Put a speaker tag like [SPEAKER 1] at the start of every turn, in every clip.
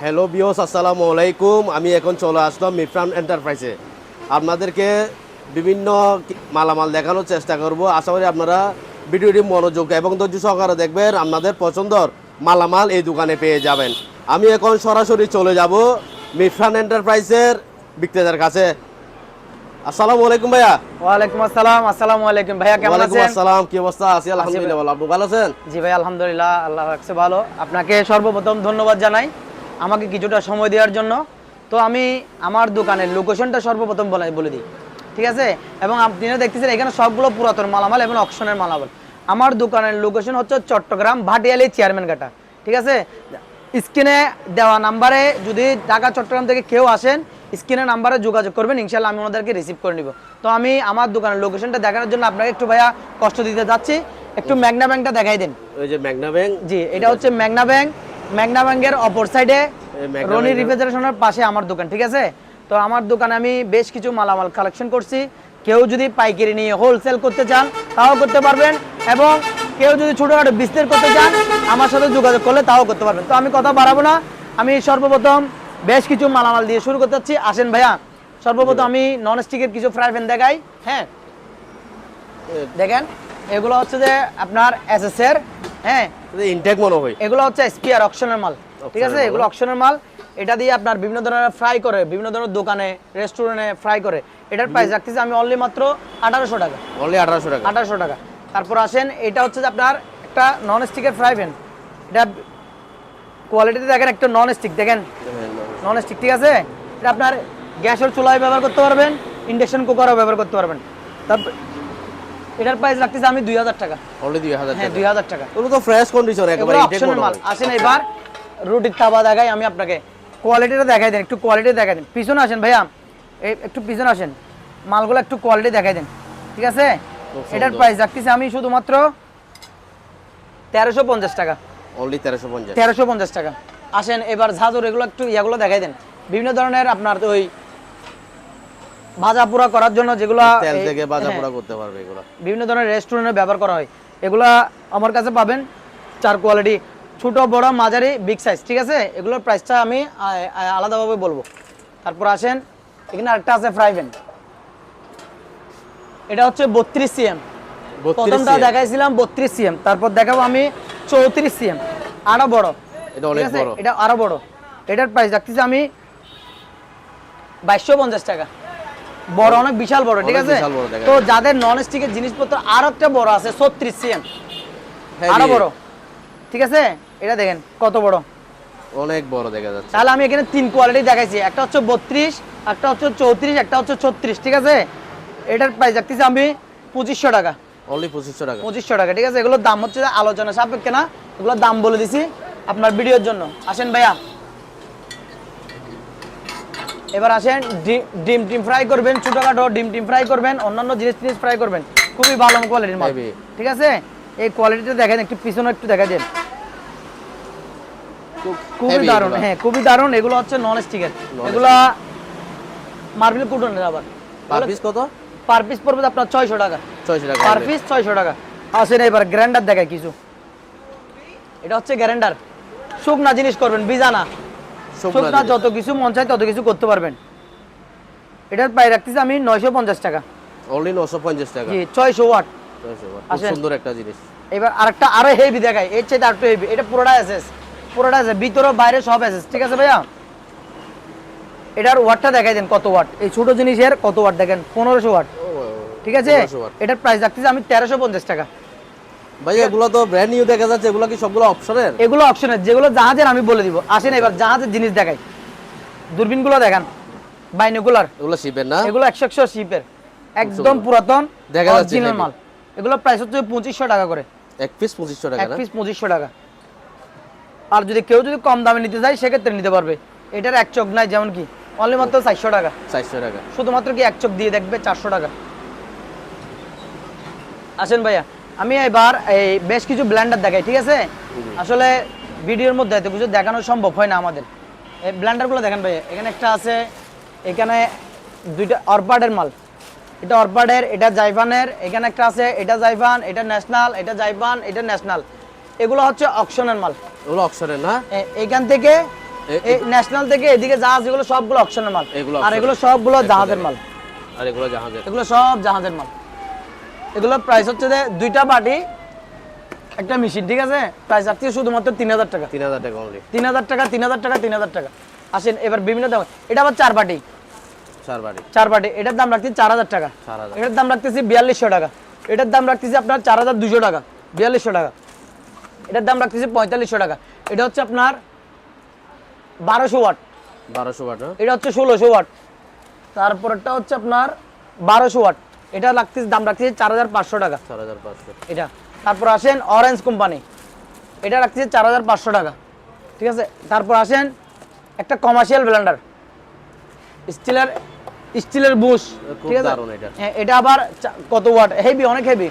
[SPEAKER 1] Hello বিয়স আসসালামু আলাইকুম আমি এখন চলে আসলাম মিফরান এন্টারপ্রাইজে আপনাদেরকে বিভিন্ন মালামাল দেখানোর চেষ্টা করব। আশা করি আপনারা ভিডিওটি মনোযোগ এবং ধৈর্য সহকারে দেখবেন। আপনাদের পছন্দর মালামাল এই দোকানে পেয়ে যাবেন। আমি এখন সরাসরি চলে যাব মিফরান এন্টারপ্রাইজের বিক্রেতার কাছে। আসসালামু আলাইকুম ভাইয়া।
[SPEAKER 2] ওয়ালাইকুম আসসালাম। আসসালামু আলাইকুম ভাইয়া কেমন
[SPEAKER 1] ওয়ালাইকুম
[SPEAKER 2] আছেন?
[SPEAKER 1] আসসালাম। কি অবস্থা? আছি আলহামদুলিল্লাহ ভালো আপনি ভালো আছেন?
[SPEAKER 2] জি ভাই আলহামদুলিল্লাহ। আল্লাহ রাখছে। ভালো। আপনাকে সর্বপ্রথম ধন্যবাদ জানাই। আমাকে কিছুটা সময় দেওয়ার জন্য। তো আমি আমার দোকানের লোকেশনটা সর্বপ্রথম বলে বলে দিই। ঠিক আছে? এবং আপনারা দেখতেছেন এখানে সবগুলো পুরাতন মালামাল এবং অকশনের মালামাল। আমার দোকানের লোকেশন হচ্ছে চট্টগ্রাম ভাটিয়ালি চেয়ারম্যান কাটা ঠিক আছে? স্ক্রিনে দেওয়া নাম্বারে যদি ঢাকা চট্টগ্রাম থেকে কেউ আসেন স্ক্রিনে নাম্বারে যোগাযোগ করবেন ইনশাল্লাহ আমি ওনাদেরকে রিসিভ করে নিব। তো আমি আমার দোকানের লোকেশনটা দেখানোর জন্য আপনাকে একটু ভাইয়া কষ্ট দিতে যাচ্ছি। একটু ম্যাগনা ব্যাংকটা দেখাই দেন।
[SPEAKER 1] ওই যে ম্যাগনা ব্যাংক।
[SPEAKER 2] জি এটা হচ্ছে ম্যাগনা ব্যাংক। ম্যাগনা ব্যাংকের অপর সাইডে রনি রিফ্রিজারেশনের পাশে আমার দোকান ঠিক আছে? তো আমার দোকানে আমি বেশ কিছু মালামাল কালেকশন করছি। কেউ যদি পাইকারি নিয়ে হোলসেল করতে চান তাও করতে পারবেন এবং কেউ যদি ছোটোখাটো বিস্তার করতে চান আমার সাথে যোগাযোগ করলে তাও করতে পারবেন। তো আমি কথা বাড়াবো না। আমি সর্বপ্রথম বেশ কিছু মালামাল দিয়ে শুরু করতে চাচ্ছি আসেন ভাইয়া সর্বপ্রথম আমি নন স্টিকের কিছু ফ্রাই প্যান দেখাই। হ্যাঁ দেখেন এগুলো হচ্ছে যে আপনার এস এস এর হ্যাঁ।
[SPEAKER 1] ইনটেক মনে হয়।
[SPEAKER 2] এগুলো হচ্ছে স্পিয়ার অকশনের মাল ঠিক আছে? এগুলো অকশনের মাল। এটা দিয়ে আপনার বিভিন্ন ধরনের ফ্রাই করে বিভিন্ন ধরনের দোকানে রেস্টুরেন্টে ফ্রাই করে। এটার প্রাইস রাখতেছি আমি অনলি মাত্র আঠারোশো টাকা।
[SPEAKER 1] অনলি আঠারোশো টাকা।
[SPEAKER 2] আঠারোশো টাকা। তারপর আসেন এটা হচ্ছে যে আপনার একটা নন স্টিকের ফ্রাই প্যান এটা কোয়ালিটিতে দেখেন একটা নন স্টিক দেখেন নন স্টিক ঠিক আছে? এটা আপনার গ্যাসের চুলায় ব্যবহার করতে পারবেন ইন্ডাকশন কুকারও ব্যবহার করতে পারবেন। তারপর এটার প্রাইস রাখতেছি আমি দুই হাজার টাকা।
[SPEAKER 1] অনলি দুই হাজার
[SPEAKER 2] হ্যাঁ
[SPEAKER 1] টাকা।
[SPEAKER 2] দুই হাজার টাকা।
[SPEAKER 1] ওগুলো তো ফ্রেশ কন্ডিশন একেবারে ইনটেক
[SPEAKER 2] মাল। আসেন এবার রুটির তাবা দেখাই আমি আপনাকে কোয়ালিটিটা দেখাই দেন একটু কোয়ালিটি দেখাই দেন। পিছনে আসেন ভাইয়া এই একটু পিছনে আসেন। মালগুলো একটু কোয়ালিটি দেখাই দেন। ঠিক আছে? এটার। প্রাইস রাখতেছি আমি শুধুমাত্র তেরোশো পঞ্চাশ টাকা।
[SPEAKER 1] অনলি তেরোশো পঞ্চাশ।
[SPEAKER 2] তেরোশো পঞ্চাশ টাকা। আসেন এবার ঝাঁঝর এগুলো একটু ইয়াগুলো দেখাই দেন। বিভিন্ন ধরনের আপনার ওই ভাজা পোড়া করার জন্য যেগুলো
[SPEAKER 1] তেল থেকে বাজা
[SPEAKER 2] হ্যাঁ,
[SPEAKER 1] পোড়া করতে পারবে এগুলো।
[SPEAKER 2] বিভিন্ন ধরনের রেস্টুরেন্টে ব্যবহার করা হয়। এগুলা আমার কাছে পাবেন চার কোয়ালিটি ছোট বড় মাঝারি বিগ সাইজ ঠিক আছে? এগুলোর প্রাইসটা আমি আলাদাভাবে বলব। তারপর আসেন এখানে আরেকটা আছে ফ্রাইভেন এটা হচ্ছে বত্রিশ সিএম প্রথমটা দেখাইছিলাম বত্রিশ সিএম তারপর দেখাবো আমি চৌত্রিশ সিএম আরও বড়।
[SPEAKER 1] এটা অনেক বড়।
[SPEAKER 2] এটা আরও বড়। এটার প্রাইস রাখতেছি আমি বাইশশো পঞ্চাশ টাকা। বড় অনেক বিশাল বড় ঠিক আছে? তো যাদের নন স্টিকের জিনিসপত্র আরও একটা বড় আছে ছত্রিশ সিএম আরও বড়। ঠিক আছে? এটা দেখেন কত বড়?
[SPEAKER 1] অনেক বড় দেখা যাচ্ছে।
[SPEAKER 2] তাহলে আমি এখানে তিন কোয়ালিটি দেখাইছি। একটা হচ্ছে বত্রিশ একটা হচ্ছে চৌত্রিশ একটা হচ্ছে ছত্রিশ ঠিক আছে? এটার প্রাইস রাখতেছি আমি পঁচিশশো টাকা।
[SPEAKER 1] অনলি পঁচিশশো টাকা।
[SPEAKER 2] পঁচিশশো টাকা ঠিক আছে? এগুলোর দাম হচ্ছে আলোচনা সাপেক্ষে না এগুলোর দাম বলে দিছি আপনার ভিডিওর জন্য। আসেন ভাইয়া। এবার আসেন ডিম টিম ফ্রাই করবেন ছোটখাটো ডিম টিম ফ্রাই করবেন অন্যান্য জিনিস টিনিস ফ্রাই করবেন। খুবই ভালো কোয়ালিটির মাল। ঠিক আছে? এই কোয়ালিটিটা দেখেন একটু পিছনে একটু দেখা দেন। খুবই দারুণ। হ্যাঁ খুবই দারুণ। এগুলো হচ্ছে নন স্টিকের এগুলা মার্বেল কুটনের আবার।
[SPEAKER 1] পার পিস কত?
[SPEAKER 2] পার পিস পড়বে আপনার ছয়শো টাকা।
[SPEAKER 1] ছয়শো টাকা
[SPEAKER 2] পার পিস ছয়শো টাকা। আসেন এবার গ্রাইন্ডার দেখায় কিছু। এটা হচ্ছে গ্রাইন্ডার শুকনা জিনিস করবেন বিজানা।
[SPEAKER 1] শুকনা
[SPEAKER 2] যত কিছু মন চায় তত কিছু করতে পারবেন। এটার প্রায় রাখতেছি আমি নয়শো পঞ্চাশ টাকা।
[SPEAKER 1] অনলি নশো পঞ্চাশ টাকা।
[SPEAKER 2] জি ছয়শো ওয়াট।
[SPEAKER 1] সুন্দর একটা জিনিস।
[SPEAKER 2] এবার আরেকটা আরও হেভি দেখায় এর চাইতে আরেকটু হেভি এটা পুরোটা এসএস পুরোটা এসএস ভিতরে বাইরে সব এসএস ঠিক আছে ভাইয়া? এটার ওয়াটটা দেখাই দেন কত ওয়াট। এই ছোট জিনিসের কত ওয়াট দেখেন? পনেরোশো ওয়াট। ঠিক আছে?
[SPEAKER 1] 1500
[SPEAKER 2] এটার প্রাইস রাখতেছি আমি তেরোশো পঞ্চাশ টাকা।
[SPEAKER 1] ভাই এগুলো তো ব্র্যান্ড নিউ দেখা যাচ্ছে এগুলো কি সবগুলো অপশনের
[SPEAKER 2] এগুলো অপশনের যেগুলো জাহাজের আমি বলে দিব। আসেন এবার জাহাজের জিনিস দেখাই। দূরবীনগুলো দেখান। বাইনোকুলার।
[SPEAKER 1] এগুলো শিপের না?
[SPEAKER 2] এগুলো একশো একশো শিপের একদম পুরাতন
[SPEAKER 1] দেখা যাচ্ছে
[SPEAKER 2] মাল। এগুলো প্রাইস হচ্ছে পঁচিশশো টাকা করে।
[SPEAKER 1] এক পিস পঁচিশশো টাকা
[SPEAKER 2] এক পিস পঁচিশশো টাকা। আর যদি কেউ যদি কম দামে নিতে চায় সেক্ষেত্রে নিতে পারবে। এটার এক চোখ নাই যেমন কি? অনলি মাত্র চারশো টাকা।
[SPEAKER 1] চারশো টাকা।
[SPEAKER 2] শুধুমাত্র কি এক চোখ দিয়ে দেখবে? চারশো টাকা। আসেন ভাইয়া। আমি এবার এই বেশ কিছু ব্ল্যান্ডার দেখাই ঠিক আছে? আসলে ভিডিওর মধ্যে এত কিছু দেখানো সম্ভব হয় না আমাদের। এই ব্ল্যান্ডারগুলো দেখেন ভাইয়া এখানে একটা আছে এখানে দুইটা অরপাডের মাল। এটা অরপাডের এটা জাইভানের এখানে একটা আছে এটা জাইভান এটা ন্যাশনাল এটা জাইভান এটা ন্যাশনাল এগুলো হচ্ছে অকশনের মাল।
[SPEAKER 1] এগুলো অপশনের না?
[SPEAKER 2] এ- এইখান থেকে এই ন্যাশনাল থেকে এদিকে জাহাজ এগুলো সবগুলো অপশনের মাল।
[SPEAKER 1] এগুলো
[SPEAKER 2] আর এগুলো সবগুলো জাহাজের মাল।
[SPEAKER 1] আর এগুলো জাহাজের।
[SPEAKER 2] এগুলো সব জাহাজের মাল। এগুলো প্রাইস হচ্ছে যে দুইটা বাটি একটা মেশিন ঠিক আছে? প্রাইস আসছে শুধুমাত্র তিন হাজার টাকা।
[SPEAKER 1] তিন হাজার টাকা অনলি
[SPEAKER 2] তিন হাজার টাকা তিন হাজার টাকা তিন হাজার টাকা। আসেন এবার বিভিন্ন দাম। এটা আবার চার বাটি।
[SPEAKER 1] চার বাড়ি
[SPEAKER 2] চার বাটি। এটার দাম রাখতেছি চার হাজার টাকা।
[SPEAKER 1] চার হাজার।
[SPEAKER 2] এটার দাম রাখতেছি বিয়াল্লিশশো টাকা। এটার দাম রাখতেছি আপনার চার হাজার দুশো টাকা। বিয়াল্লিশশো টাকা। এটার দাম রাখতেছি পঁয়তাল্লিশশো টাকা। এটা হচ্ছে আপনার বারোশো ওয়াট।
[SPEAKER 1] বারোশো ওয়াট
[SPEAKER 2] এটা হচ্ছে ষোলোশো ওয়াট। তারপরটা হচ্ছে আপনার বারোশো ওয়াট। এটা রাখতেছি দাম রাখতেছি চার হাজার পাঁচশো টাকা।
[SPEAKER 1] চার হাজার পাঁচশো।
[SPEAKER 2] এটা। তারপর আসেন অরেঞ্জ কোম্পানি এটা রাখতেছি চার হাজার পাঁচশো টাকা। ঠিক আছে? তারপর আসেন একটা কমার্শিয়াল ব্লেন্ডার স্টিলের স্টিলের বুশ। ঠিক আছে?
[SPEAKER 1] এটা।
[SPEAKER 2] হ্যাঁ, এটা আবার কত ওয়াট হেভি অনেক হেভি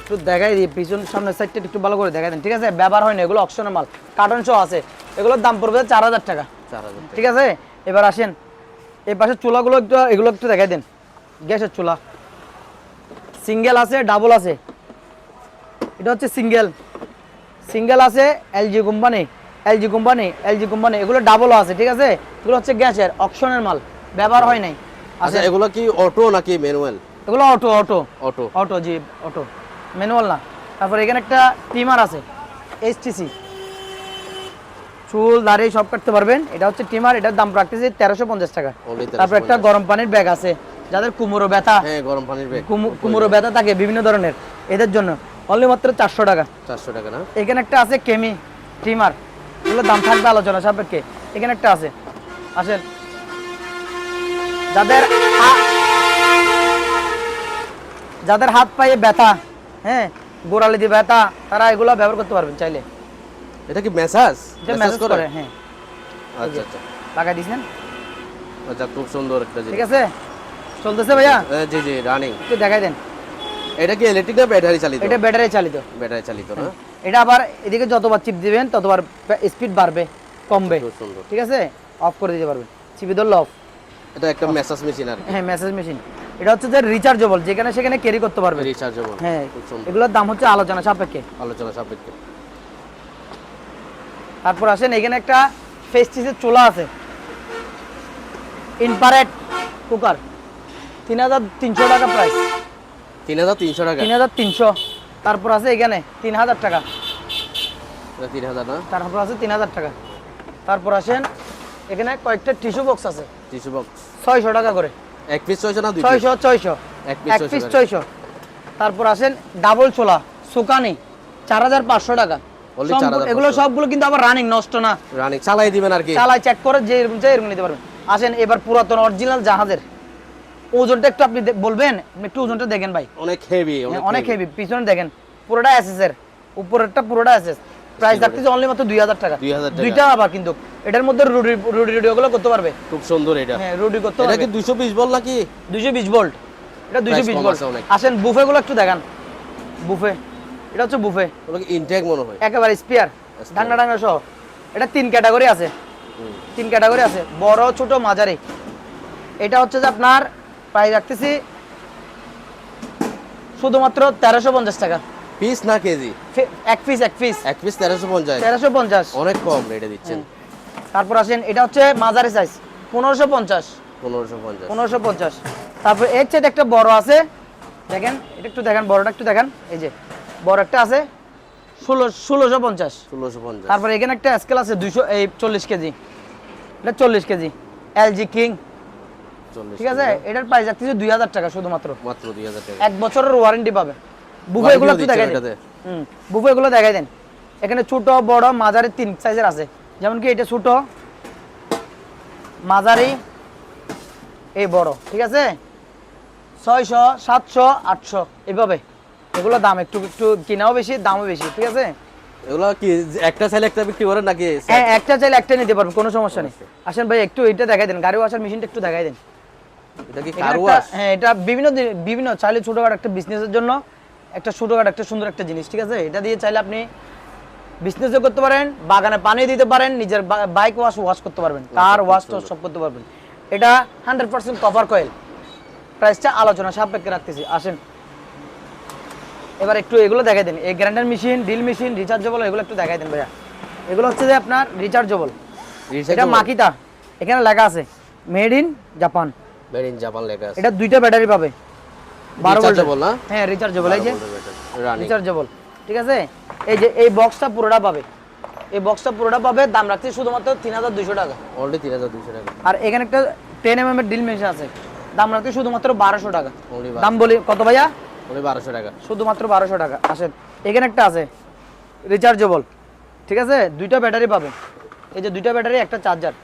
[SPEAKER 2] একটু দেখাই দিই পিছন সামনের সাইডটা একটু ভালো করে দেখাই দেন। ঠিক আছে? ব্যবহার হয় না এগুলো অপশনের মাল। কার্টন শো আছে। এগুলোর দাম পড়বে চার হাজার টাকা।
[SPEAKER 1] চার হাজার টাকা
[SPEAKER 2] ঠিক আছে? এবার আসেন। এই পাশে চুলাগুলো একটু এগুলো একটু দেখাই দেন। গ্যাসের চুলা। সিঙ্গেল আছে ডাবল আছে। এটা হচ্ছে সিঙ্গেল। সিঙ্গেল আছে LG company LG company LG company. এগুলো ডাবলও আছে ঠিক আছে? এগুলো হচ্ছে গ্যাসের অপশনের মাল। ব্যবহার হয় নাই।
[SPEAKER 1] আচ্ছা এগুলো কি অটো নাকি ম্যানুয়াল?
[SPEAKER 2] এগুলো অটো অটো।
[SPEAKER 1] অটো।
[SPEAKER 2] অটো জি অটো। ম্যানুয়াল না। তারপর এখানে একটা টিমার আছে এইচটিসি চুল দাঁড়িয়ে সব কাটতে পারবেন। এটা হচ্ছে টিমার এটার দাম রাখতেছি তেরোশো পঞ্চাশ টাকা। তারপর একটা গরম পানির ব্যাগ আছে। যাদের কুমড়ো ব্যথা
[SPEAKER 1] হ্যাঁ গরম পানির ব্যাগ
[SPEAKER 2] কুমু- কুমড়ো ব্যথা থাকে বিভিন্ন ধরনের এদের জন্য অনলি মাত্র চারশো টাকা।
[SPEAKER 1] চারশো টাকা না?
[SPEAKER 2] এখানে একটা আছে কেমি ট্রিমার এগুলোর দাম থাকবে আলোচনা সাপেক্ষে। এখানে একটা আছে। আসেন। যাদের যাদের হাত পায়ে ব্যথা হ্যাঁ গোড়ালি দিয়ে ব্যথা তারা এগুলো ব্যবহার করতে পারবেন চাইলে।
[SPEAKER 1] এটা কি মেসাজ
[SPEAKER 2] যে মেসেজ করে? হ্যাঁ।
[SPEAKER 1] আচ্ছা আচ্ছা।
[SPEAKER 2] লাগাই দিয়েছেন।
[SPEAKER 1] আচ্ছা খুব সুন্দর একটা
[SPEAKER 2] ঠিক আছে? চলতেছে ভাইয়া?
[SPEAKER 1] হ্যাঁ, জি জি রানিং
[SPEAKER 2] একটু দেখাই দেন।
[SPEAKER 1] এটা কি ইলেকট্রিক না ব্যাটারি চালিত?
[SPEAKER 2] এটা ব্যাটারি চালিত।
[SPEAKER 1] ব্যাটারি চালিত না?
[SPEAKER 2] এটা আবার এদিকে যতবার চিপ দিবেন ততবার স্পিড বাড়বে কমবে।
[SPEAKER 1] খুব সুন্দর।
[SPEAKER 2] ঠিক আছে? অফ করে দিতে পারবেন। চিপি ধরলে অফ
[SPEAKER 1] এটা একটা মেসেজ মেশিন আর
[SPEAKER 2] হ্যাঁ মেসেজ মেশিন এটা হচ্ছে যে রিচার্জেবল যেখানে সেখানে ক্যারি করতে পারবে
[SPEAKER 1] রিচার্জেবল
[SPEAKER 2] হ্যাঁ। এগুলোর দাম হচ্ছে আলোচনা সাপেক্ষে।
[SPEAKER 1] আলোচনা সাপেক্ষে।
[SPEAKER 2] তারপর আসেন এখানে একটা ফেস্টিসের চোলা আছে। ইনফারেট কুকার তিন হাজার তিনশো টাকা প্রাইস
[SPEAKER 1] তিন হাজার তিনশো টাকা?
[SPEAKER 2] তিন হাজার তিনশো। তারপর আছে এখানে তিন হাজার টাকা।
[SPEAKER 1] তিন হাজার না?
[SPEAKER 2] তারপর আছে তিন হাজার টাকা। তারপর আসেন এখানে কয়েকটা টিস্যু বক্স আছে।
[SPEAKER 1] টিস্যু বক্স
[SPEAKER 2] ছয়শো টাকা করে।
[SPEAKER 1] এক পিস ছয়শো না
[SPEAKER 2] ছয়শো ছয়শো।
[SPEAKER 1] এক piece
[SPEAKER 2] এক
[SPEAKER 1] 600
[SPEAKER 2] পিস ছয়শো। তারপর আসেন ডাবল ছোলা সুকানি চার হাজার পাঁচশো টাকা।
[SPEAKER 1] Only
[SPEAKER 2] সম্পূর্ণ-
[SPEAKER 1] 4,500
[SPEAKER 2] এগুলো সবগুলো কিন্তু আবার রানিং নষ্ট না।
[SPEAKER 1] রানিং চালাই দিবেন আর কি?
[SPEAKER 2] চালাই চেক করে যে চাই এরকম নিতে পারবেন। আসেন এবার পুরাতন অরিজিনাল জাহাজের। ওজনটা একটু আপনি বলবেন? একটু ওজনটা দেখেন ভাই।
[SPEAKER 1] অনেক হেভি
[SPEAKER 2] হ্যাঁ, অনেক হেভি পিছনে দেখেন পুরোটা এসএস এর। উপরেরটা পুরোটা এসএস প্রাইস থাকতেছে অনলি মাত্র দুই হাজার টাকা।
[SPEAKER 1] 2000 টাকা।
[SPEAKER 2] দুইটা আবার কিন্তু। এটার মধ্যে রুডি রুডি রুডি ওগুলো করতে পারবে।
[SPEAKER 1] খুব সুন্দর এটা।
[SPEAKER 2] হ্যাঁ রুডি করতে
[SPEAKER 1] এটা কি দুইশো বিশ বল নাকি?
[SPEAKER 2] দুইশো বিশ ভোল্ট এটা দুইশো
[SPEAKER 1] Price
[SPEAKER 2] বিশ
[SPEAKER 1] কম
[SPEAKER 2] ভোল্ট আসেন বুফে গুলো একটু দেখান। বুফে। এটা হচ্ছে বুফে।
[SPEAKER 1] ওগুলো ইনটেক মনে হয়?
[SPEAKER 2] একেবারে স্পিয়ার ডাঙ্গা ডাঙ্গা সহ। এটা তিন ক্যাটাগরি আছে। তিন ক্যাটাগরি আছে। বড় ছোট মাঝারি। এটা হচ্ছে যে আপনার প্রাইস রাখতেছি। শুধুমাত্র তেরোশো পঞ্চাশ টাকা।
[SPEAKER 1] পিস না কেজি?
[SPEAKER 2] এক পিস এক পিস।
[SPEAKER 1] এক পিস তেরোশো পঞ্চাশ।
[SPEAKER 2] তেরোশো পঞ্চাশ।
[SPEAKER 1] অনেক কম রেটে দিচ্ছেন।
[SPEAKER 2] তারপর আসেন এটা হচ্ছে মাঝারি সাইজ পনেরোশো পঞ্চাশ।
[SPEAKER 1] পনেরোশো পঞ্চাশ।
[SPEAKER 2] পনেরোশো পঞ্চাশ। তারপর এর চাইতে একটা বড় আছে। দেখেন এটা একটু দেখেন বড়টা একটু দেখেন। এই যে বড় একটা আছে ষোলো ষোলোশো পঞ্চাশ।
[SPEAKER 1] ষোলোশো পঞ্চাশ।
[SPEAKER 2] তারপর এখানে একটা স্কেল আছে দুইশো এই চল্লিশ কেজি। এটা চল্লিশ কেজি। LG king. ঠিক আছে? এটার প্রাইস রাখতেছে দুই হাজার টাকা শুধুমাত্র।
[SPEAKER 1] মাত্র দুই হাজার টাকা।
[SPEAKER 2] এক বছরের ওয়ারেন্টি পাবে। বুফে এগুলো
[SPEAKER 1] দিচ্ছে
[SPEAKER 2] দেখাই দেন। হুম বুফে এগুলো দেখাই দেন। এখানে ছোট বড় মাঝারি তিন সাইজের আছে। যেমন কি এটা ছোট মাঝারি এই বড়। ঠিক আছে? ছয়শো সাতশো আটশো এইভাবে। এগুলো দাম একটু একটু কিনাও বেশি দামও বেশি। ঠিক আছে?
[SPEAKER 1] এগুলো কি একটা চাইলে একটা বিক্রি করেন নাকি
[SPEAKER 2] হ্যাঁ একটা চাইলে একটা নিতে পারবেন কোনো সমস্যা নেই। আসেন ভাই একটু এটা দেখাই দেন। গাড়ি ওয়াশার মেশিনটা একটু দেখাই দেন।
[SPEAKER 1] এটা কি কার ওয়াশ
[SPEAKER 2] হ্যাঁ এটা বিভিন্ন বিভিন্ন চাইলে ছোটখাটো একটা বিজনেসের জন্য একটা ছোটখাটো একটা সুন্দর একটা জিনিস ঠিক আছে? এটা দিয়ে চাইলে আপনি বিজনেসও করতে পারেন বাগানে পানি দিতে পারেন নিজের বাইক ওয়াশ ওয়াশ করতে পারবেন কার ওয়াশ টোয়াশ সব করতে পারবেন। এটা হান্ড্রেড পার্সেন্ট কভার কয়েল প্রাইসটা আলোচনা সাপেক্ষে রাখতেছি আসেন। এবার একটু এগুলো দেখাই দেন এই grinder machine drill machine rechargeable এগুলো একটু দেখাই দেন ভাইয়া। এগুলো হচ্ছে যে আপনার রিচার্জেবল এটা? মাকিতা এখানে লেখা আছে made in Japan
[SPEAKER 1] Made in Japan লেখা আছে।
[SPEAKER 2] এটা দুইটা ব্যাটারি পাবে। বারো ভোল্টের।
[SPEAKER 1] Rechargeable না?
[SPEAKER 2] হ্যাঁ রিচার্জেবল এই যে। রিচার্জেবল ঠিক আছে? এই যে এই বক্সটা পুরোটা পাবে। এই বক্সটা পুরোটা পাবে দাম রাখছি শুধুমাত্র তিন হাজার দুইশো টাকা।
[SPEAKER 1] অলরেডি তিন হাজার দুইশো টাকা।
[SPEAKER 2] আর এখানে একটা টেন এম এম এর ডিল মেশিন আছে। দাম রাখছি শুধুমাত্র বারোশো টাকা।
[SPEAKER 1] Only
[SPEAKER 2] দাম বলি কত ভাইয়া?
[SPEAKER 1] অলরেডি বারোশো টাকা।
[SPEAKER 2] শুধুমাত্র বারোশো টাকা। আসেন এখানে একটা আছে। রিচার্জেবল ঠিক আছে? দুইটা ব্যাটারি পাবে। এই যে দুইটা ব্যাটারি একটা চার্জার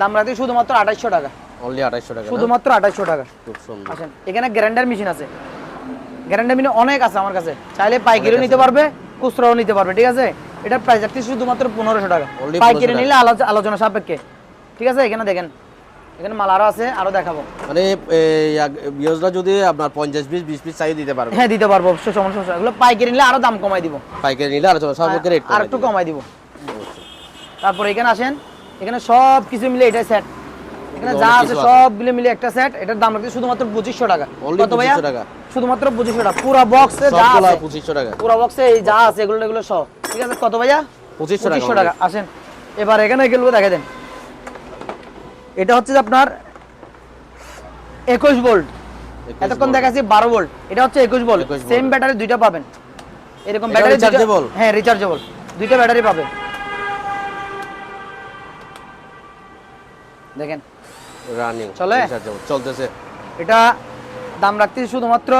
[SPEAKER 2] দাম রাখছি শুধুমাত্র আঠাইশশো টাকা।
[SPEAKER 1] অনলি আঠাইশশো টাকা
[SPEAKER 2] শুধুমাত্র আঠাইশশো টাকা।
[SPEAKER 1] খুব সুন্দর।
[SPEAKER 2] এখানে গ্যারান্ডার মেশিন আছে। গ্যারান্ডার মেশিন অনেক আছে আমার কাছে। চাইলে পাইকারিও নিতে পারবে খুচরাও নিতে পারবে ঠিক আছে? এটার প্রাইস রাখছি শুধুমাত্র পনেরোশো টাকা। পাইকারি নিলে আলোচনা সাপেক্ষে। ঠিক আছে এখানে দেখেন। এখানে মাল আরও আছে আরও দেখাবো।
[SPEAKER 1] মানে যদি আপনার পঞ্চাশ পিস বিশ পিস চাই দিতে পারবে।
[SPEAKER 2] হ্যাঁ দিতে পারব অবশ্যই সমস্যা সমস্যা এগুলো পাইকারি নিলে আরও দাম কমাই দিব।
[SPEAKER 1] পাইকারি নিলে আর সর্বোচ্চ রেট
[SPEAKER 2] আর একটু কমাই দিব। তারপর এখানে আসেন এখানে সব কিছু মিলে এটা সেট এখানে যা আছে
[SPEAKER 1] আছে।
[SPEAKER 2] সবগুলো মিলে একটা সেট এটার দাম রাখছি শুধুমাত্র পঁচিশশো টাকা। কত ভাইয়া?
[SPEAKER 1] টাকা।
[SPEAKER 2] শুধুমাত্র পঁচিশশো টাকা। পুরো বক্সে যা আছে
[SPEAKER 1] পঁচিশশো টাকা।
[SPEAKER 2] পুরো বক্সে এই যা আছে এগুলো এগুলো সব। ঠিক আছে কত ভাইয়া?
[SPEAKER 1] পঁচিশশো টাকা
[SPEAKER 2] আসেন। এবার এখানে এগুলো দেখে দেন। এটা হচ্ছে আপনার একুশ ভোল্ট এতক্ষণ দেখাচ্ছি বারো ভোল্ট এটা হচ্ছে একুশ ভোল্ট সেম ব্যাটারি দুইটা পাবেন। এরকম ব্যাটারি
[SPEAKER 1] rechargeable?
[SPEAKER 2] হ্যাঁ রিচার্জেবল দুইটা ব্যাটারি পাবে। দেখেন।
[SPEAKER 1] রানিং
[SPEAKER 2] চলে?
[SPEAKER 1] চলতেছে।
[SPEAKER 2] এটা দাম রাখতেছি শুধুমাত্র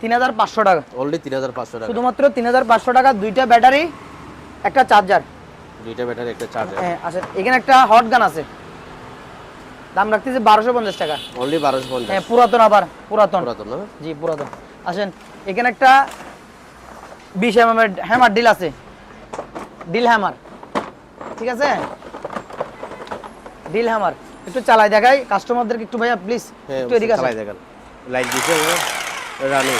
[SPEAKER 2] তিন হাজার পাঁচশো টাকা।
[SPEAKER 1] অলরেডি তিন হাজার পাঁচশো টাকা।
[SPEAKER 2] শুধুমাত্র তিন হাজার পাঁচশো টাকা দুইটা ব্যাটারি একটা চার্জার
[SPEAKER 1] দুইটা ব্যাটারি একটা চার্জার
[SPEAKER 2] হ্যাঁ আসেন এখানে একটা হট গান আছে। দাম রাখতেছি বারোশো পঞ্চাশ টাকা।
[SPEAKER 1] অলরেডি বারোশো পঞ্চাশ।
[SPEAKER 2] হ্যাঁ পুরাতন আবার পুরাতন।
[SPEAKER 1] পুরাতন
[SPEAKER 2] জি পুরাতন। আসেন এখানে একটা বিশ এম এর হ্যামার ডিল আছে। ডিল হ্যামার ঠিক আছে? ডিল হ্যামার একটু চালাই দেখাই। কাস্টমারদেরকে একটু ভাইয়া প্লিজ
[SPEAKER 1] হ্যাঁ
[SPEAKER 2] একটু এদিকে
[SPEAKER 1] চালাই দেখেন। লাইট দিছে রানিং।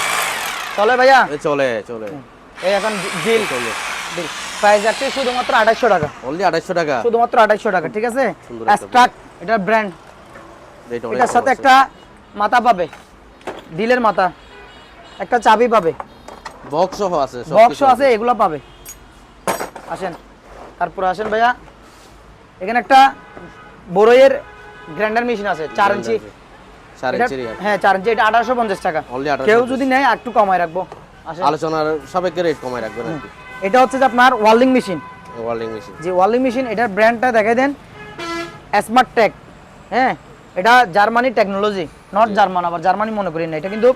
[SPEAKER 2] চলে ভাইয়া?
[SPEAKER 1] চলে চলে।
[SPEAKER 2] এই এখন ডিল
[SPEAKER 1] চলে।
[SPEAKER 2] ডিল প্রাইস আছে শুধুমাত্র আঠাশশো টাকা।
[SPEAKER 1] অলরেডি আড়াইশো টাকা।
[SPEAKER 2] শুধুমাত্র আঠাশশো টাকা ঠিক আছে?
[SPEAKER 1] একটা
[SPEAKER 2] এটা ব্র্যান্ড এটার সাথে একটা মাথা পাবে। ডিলের মাথা। একটা চাবি পাবে।
[SPEAKER 1] বক্স সহ আছে সব
[SPEAKER 2] বক্স আছে এগুলো পাবে। আসেন। তারপরে আসেন ভাইয়া। এখানে একটা বড়ইয়ের গ্রাইন্ডার মেশিন আছে চার ইঞ্চি।
[SPEAKER 1] চার
[SPEAKER 2] এটা- হ্যাঁ চার ইঞ্চি এটা আঠারোশো পঞ্চাশ টাকা।
[SPEAKER 1] Only 1850
[SPEAKER 2] কেউ যদি নেয় একটু কমায় রাখব।
[SPEAKER 1] আলোচনার সাপেক্ষে রেট কমায় রাখবেন
[SPEAKER 2] এটা হচ্ছে যে আপনার ওয়ার্লিং মেশিন
[SPEAKER 1] ওয়ার্ল্ডিং মেশিন
[SPEAKER 2] যে ওয়ার্লিং মেশিন এটার ব্র্যান্ডটা দেখাই দেন। স্মার্ট টেক হ্যাঁ এটা জার্মানি টেকনোলজি নট জার্মান আবার জার্মানি মনে করি না। এটা কিন্তু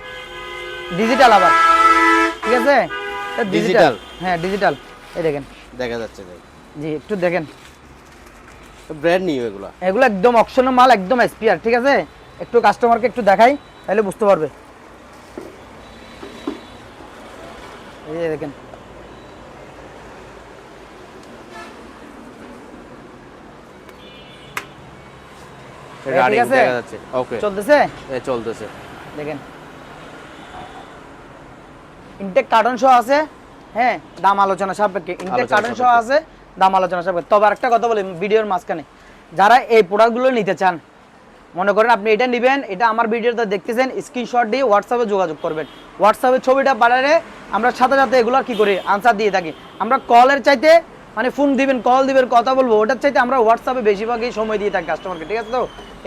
[SPEAKER 2] ডিজিটাল আবার। ঠিক আছে? ডিজিটাল হ্যাঁ ডিজিটাল এই দেখেন।
[SPEAKER 1] দেখা যাচ্ছে।
[SPEAKER 2] জি একটু দেখেন।
[SPEAKER 1] ব্র্যান্ড নিউ এগুলা।
[SPEAKER 2] এগুলো একদম অপশনের মাল একদম এসপিআর ঠিক আছে? একটু কাস্টমারকে একটু দেখাই তাহলে বুঝতে পারবে। এই দেখেন।
[SPEAKER 1] রানিং দেখা যাচ্ছে। ওকে
[SPEAKER 2] চলতেছে?
[SPEAKER 1] এ চলতেছে।
[SPEAKER 2] দেখেন। ইনটেক কার্টন সহ আছে। হ্যাঁ দাম আলোচনা সাপেক্ষে। ইনটেক কার্টন সহ আছে। দাম আলোচনা সাপেক্ষে তবে আরেকটা কথা বলি ভিডিওর মাঝখানে। যারা এই প্রোডাক্টগুলো নিতে চান মনে করেন আপনি এটা নেবেন এটা আমার ভিডিওতে দেখতেছেন স্ক্রিনশট দিয়ে হোয়াটসঅ্যাপে যোগাযোগ করবেন। হোয়াটসঅ্যাপে ছবিটা পাঠালে আমরা সাথে সাথে এগুলো কি করি আনসার দিয়ে থাকি। আমরা কলের চাইতে মানে ফোন দিবেন কল দিবেন কথা বলব ওটার চাইতে আমরা হোয়াটসঅ্যাপে বেশিরভাগই সময় দিয়ে থাকি কাস্টমারকে ঠিক আছে তো?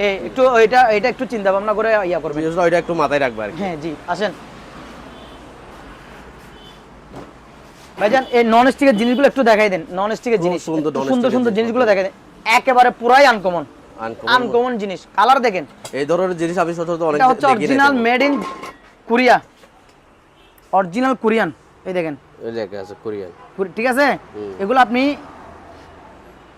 [SPEAKER 2] এই একটু এটা এটা একটু চিন্তা ভাবনা করে ইয়া করবেন।
[SPEAKER 1] ওইটা একটু মাথায় রাখবে আর কি।
[SPEAKER 2] হ্যাঁ জি আসেন। ভাইজান এই নন স্টিকের জিনিসগুলো একটু দেখাই দেন নন স্টিকের জিনিস।
[SPEAKER 1] সুন্দর
[SPEAKER 2] সুন্দর সুন্দর জিনিসগুলো দেখাই দেন। একেবারে পুরাই আনকমন আনকমন জিনিস। কালার দেখেন।
[SPEAKER 1] এই ধরনের জিনিস আমি সচরাচর অনেক
[SPEAKER 2] এটা হচ্ছে original made in Korea original Korean এই দেখেন।
[SPEAKER 1] এই লেখা আছে কোরিয়ান
[SPEAKER 2] ঠিক আছে? এগুলো আপনি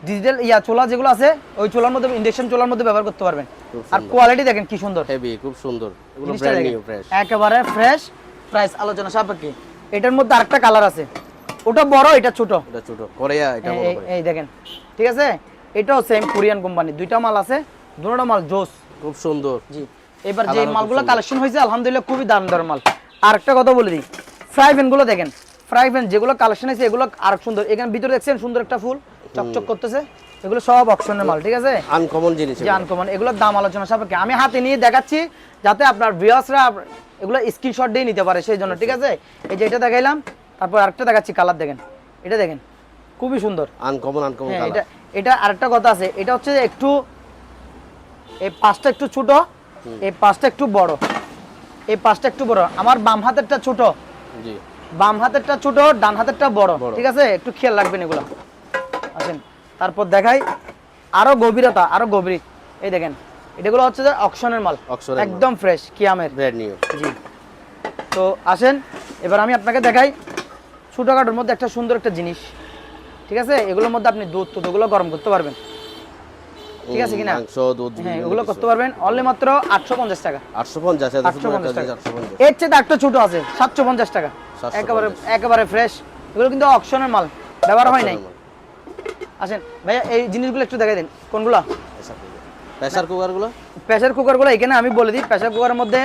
[SPEAKER 2] ডিজিটাল ইয়া চোলা যেগুলো আছে ওই চোলার মধ্যে ইন্ডাকশন চোলার মধ্যে ব্যবহার করতে পারবেন। আর কোয়ালিটি দেখেন কি সুন্দর।
[SPEAKER 1] হেভি খুব সুন্দর। এগুলো ব্র্যান্ড নিউ ফ্রেশ
[SPEAKER 2] একেবারে ফ্রেশ প্রাইস আলোচনা সাপেক্ষে। এটার মধ্যে আরেকটা কালার আছে। ওটা বড় এটা ছোট।
[SPEAKER 1] এটা ছোট। কোরিয়া এটা বড়
[SPEAKER 2] এই- দেখেন ঠিক আছে? এটাও সেম কোরিয়ান কোম্পানি দুইটা মাল আছে দুটোটা মাল জোস।
[SPEAKER 1] খুব সুন্দর।
[SPEAKER 2] জি। এবার যে মালগুলো কালেকশন হয়েছে আলহামদুলিল্লাহ খুবই দাম দর মাল। আর একটা কথা বলে দিই ফ্রাই প্যানগুলো দেখেন। ফ্রাই প্যান যেগুলো কালেকশন হয়েছে এগুলো আর সুন্দর। এখানে ভিতরে দেখছেন সুন্দর একটা ফুল চকচক করতেছে। এগুলো সব অপশনের মাল ঠিক আছে?
[SPEAKER 1] আনকমন জিনিস
[SPEAKER 2] যে আনকমন এগুলোর দাম আলোচনা সাপেক্ষে। আমি হাতে নিয়ে দেখাচ্ছি যাতে আপনার ভিউয়ার্সরা এগুলো স্ক্রিনশট দিয়ে নিতে পারে সেই জন্য ঠিক আছে? এই যে এটা দেখাইলাম তারপর আরেকটা দেখাচ্ছি কালার দেখেন। এটা দেখেন খুবই সুন্দর।
[SPEAKER 1] আনকমন আনকমন
[SPEAKER 2] হ্যাঁ এটা এটা আরেকটা কথা আছে এটা হচ্ছে একটু এই পাঁচটা একটু ছোট এই পাঁচটা একটু বড়। এই পাঁচটা একটু বড়। আমার বাম হাতেরটা ছোট
[SPEAKER 1] জি।
[SPEAKER 2] বাম হাতেরটা ছোট ডান হাতেরটা বড়। ঠিক আছে? একটু খেয়াল রাখবেন এগুলো। আসেন তারপর দেখাই আরও গভীরতা আরও গভীর। এই দেখেন এগুলো হচ্ছে যে অকশনের মাল। একদম ফ্রেশ কিয়ামের।
[SPEAKER 1] ব্র্যান্ড নিউ
[SPEAKER 2] জি। তো আসেন এবার আমি আপনাকে দেখাই ছোটোখাটোর মধ্যে একটা সুন্দর একটা জিনিস। ঠিক আছে? এগুলোর মধ্যে আপনি দুধ টুধ ওগুলো গরম করতে পারবেন। ঠিক আছে কিনা? হ্যাঁ ওগুলো করতে পারবেন। অনলি মাত্র আটশো পঞ্চাশ টাকা।
[SPEAKER 1] আটশো পঞ্চাশ
[SPEAKER 2] আটশো পঞ্চাশ। টাকা এর চেয়ে একটা ছোট আছে সাতশো পঞ্চাশ টাকা। একেবারে একেবারে ফ্রেশ এগুলো কিন্তু অকশনের মাল ব্যবহার হয় নাই। আসেন ভাইয়া এই জিনিসগুলো একটু দেখাই দিন। কোনগুলা?
[SPEAKER 1] প্রেসার কুকারগুলো
[SPEAKER 2] প্রেসার কুকারগুলো এখানে আমি বলে দিই প্রেসার কুকারের মধ্যে